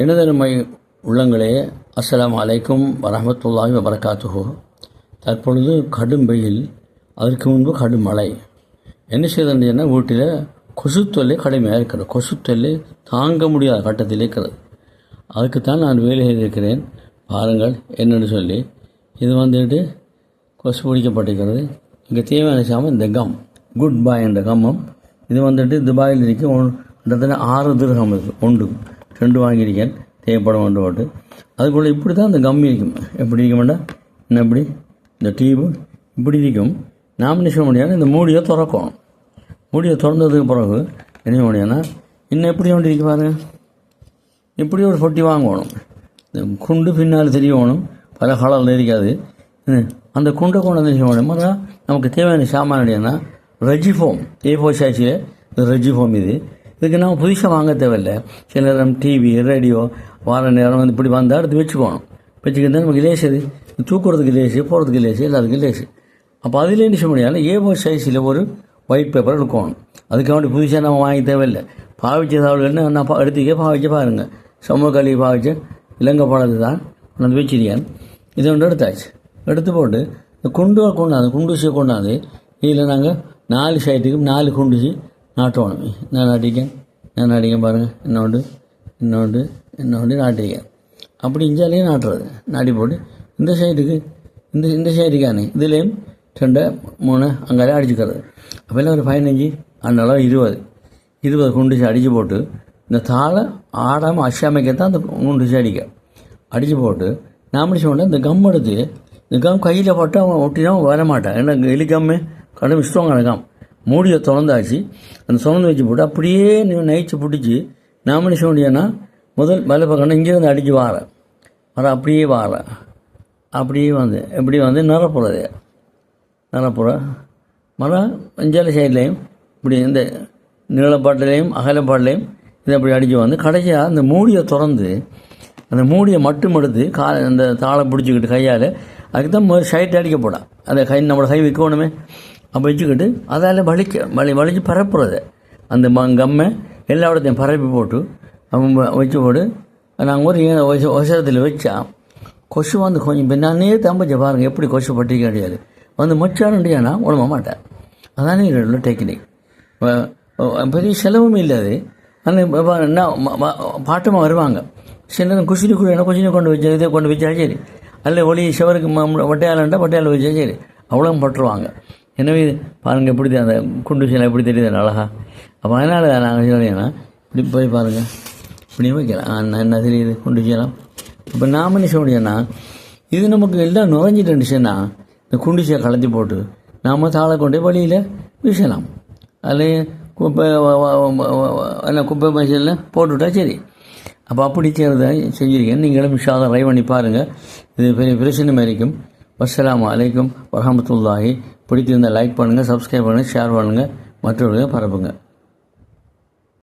எனதருமை உள்ளங்களே அஸ்லாம் அலைக்கும் வரமத்துல்லாஹி வபரகாத்துஹு. தற்பொழுது கடும் வெயில் அதற்கு முன்பு கடும் மழை. என்ன செய்தேன்னா வீட்டில் கொசு தொல்லை கடுமையாக இருக்கிறது. கொசு தொல்லை தாங்க முடியாத கட்டத்தில் இருக்கிறது. அதுக்குத்தான் நான் வேலை செய்திருக்கிறேன். பாருங்கள் என்னன்னு சொல்லி. இது வந்துட்டு கொசு பிடிக்கப்பட்டிருக்கிறது. இங்கே தேவையான சாமான் இந்த கம். குட் பாய் என்ற கம்மம். இது வந்துட்டு துபாயில் இருக்க. ஒன் கிட்டத்தட்ட ஆறு திருகம் இருக்குது ஒன்று. ரெண்டு வாங்கியிருக்கேன் தேவைப்படும் ஒன்று போட்டு அதுக்குள்ளே இப்படி தான் இந்த கம் இருக்கும். எப்படி இருக்க மாட்டா என்ன இப்படி? இந்த டியூபு இப்படி இருக்கும். நாமினேஷன் முடியாது இந்த மூடியை திறக்கணும். மூடியை திறந்ததுக்கு பிறகு என்ன முடியும்னா இன்னும் எப்படி வேண்டி இருக்கு பாருங்க. இப்படி ஒரு பொட்டி வாங்கணும். இந்த குண்டு பின்னால் தெரியணும். பல கலரில் இருக்காது. அந்த குண்டை கொண்டு வந்து செய்ய முடியும்? நமக்கு தேவையான சாமான் இல்லைன்னா ரெஜிஃபோம் ஏ ஃபோர் சாட்சியில் இது ரெஜிஃபோம் இது. இதுக்கு நம்ம புதுசாக வாங்க தேவையில்லை. சில நேரம் டிவி ரேடியோ வார நேரம் வந்து இப்படி வந்தால் எடுத்து வச்சுக்கணும். வச்சுக்கிட்டு நமக்கு லேசு. தூக்குறதுக்கு லேசு போகிறதுக்கு லேசு எல்லாத்துக்கும் லேசு. அப்போ அதில் என்ன செய்ய முடியாது ஏ சைஸில் ஒரு ஒயிட் பேப்பர் எடுக்கணும். அதுக்காக வேண்டி புதுசாக நம்ம வாங்கி தேவையில்லை. பாவிச்ச தாவல்கள்னு நான் பா- எடுத்துக்கே பாவிச்சு பாருங்கள் சமூக கல்வி பாவிச்சு இலங்கை பழத்தை தான் நான் வச்சிருக்கேன். இதை ஒன்று எடுத்தாச்சு. எடுத்து போட்டு இந்த குண்டு கொண்டாந்து குண்டுசியை கொண்டாந்து இதில் நாங்கள் நாலு சைட்டுக்கு நாலு குண்டுசி நாட்டணும் நான் நாட்டிக்கேன் நான் நாட்டிக்கேன் பாருங்கள் என்னோண்டு என்னோண்டு என்னோண்டு நாட்டிக்கேன் அப்படி இஞ்சாலேயே நாட்டுறது. நாட்டி போட்டு இந்த சைடுக்கு இந்த இந்த சைடுக்கானே இதுலேயும் ரெண்டு மூணு அங்கே அடிச்சுக்கிறது. அப்போல்லாம் ஒரு பதினஞ்சு அதனால இருபது. இருபது குண்டு அடித்து போட்டு இந்த தாளை ஆடாமல் அசாமைக்கத்தான் அந்த குண்டு அடிக்க. அடித்து போட்டு நான் முடிச்ச உடனே இந்த கம் எடுத்து இந்த கம் கையில் போட்டு அவன் ஒட்டினா வர மாட்டான் ஏன்னா எலி கம்மு கடும் ஸ்ட்ராங்கான கம் மூடியை திறந்தாச்சு. அந்த திறந்து வச்சு போட்டு அப்படியே நீ நைச்சு பிடிச்சி நான் முடிச்ச முடியன்னா முதல் வலை பக்கம் இங்கேருந்து அடிக்க வார. வர அப்படியே வார. அப்படியே வந்து எப்படி வந்து நிரப்புறது. நிரப்புற. மரம் அஞ்சால சைட்லேயும் இப்படி இந்த நீளப்பாட்டிலையும் அகலப்பாட்டிலையும் இதை அப்படி அடித்து வந்து கடைசியாக அந்த மூடியை திறந்து அந்த மூடியை மட்டும் எடுத்து கா அந்த தாளை பிடிச்சிக்கிட்டு கையால் அதுக்கு தான் முதல் ஷைட் அடிக்க போடான் அந்த கை நம்மளோட கை வைக்கணுமே. அப்போ வச்சுக்கிட்டு அதால் வலிக்க வலி வலிச்சு பரப்புறது. அந்த ம கம்மை எல்லா இடத்தையும் பரப்பி போட்டு அவன் வச்சு போட்டு நாங்கள் ஒரு ஒசரத்தில் வச்சா கொசு வந்து கொஞ்சம் பின்னானே தம்பிச்சு பாருங்கள் எப்படி கொசு பட்டிக்க கிடையாது வந்து மச்சாருண்டியானா உடம்ப மாட்டேன் அதானே உள்ள டெக்னிக் பெரிய செலவும் இல்லை அது ஆனால் பாட்டமாக வருவாங்க. சில நேரம் குசினி கூட என்ன குசினி கொண்டு வச்சு இதை கொண்டு வச்சா சரி. அல்ல ஒளி சிவருக்கு வட்டையாலண்டா வட்டையால் வச்சா சரி. அவ்வளோ பட்டுருவாங்க. எனவே பாருங்கள் எப்படி அந்த குண்டு சீலை எப்படி தெரியுது? அழகா. அப்போ அதனால் நாங்கள் சொன்னீங்கன்னா இப்படி போய் பாருங்கள் இப்படி வைக்கலாம் என்ன- என்ன தெரியுது? குண்டு செய்யலாம் இப்போ நாம் என்ன செய்ய முடியும்னா இது நமக்கு எல்லாம் நுழைஞ்சிட்டுச்சுன்னா இந்த குண்டிசையை கலத்தி போட்டு நாம் தாளை கொண்டு வழியில் வீசலாம். அதில் குப்பை என்ன குப்பை பைசலில் போட்டுவிட்டா சரி. அப்போ அப்படி செய்கிறத செஞ்சுருக்கேன். நீங்களும் விஷாத ட்ரை பண்ணி பாருங்கள் இது பெரிய பிரச்சனை மாரிக்கும் வசலாம் அலைக்கும். வரமத்துல்லாஹி பிடித்திருந்தால் லைக் பண்ணுங்கள் சப்ஸ்கிரைப் பண்ணுங்கள் ஷேர் பண்ணுங்கள் மற்றவர்களுக்கு பரப்புங்க.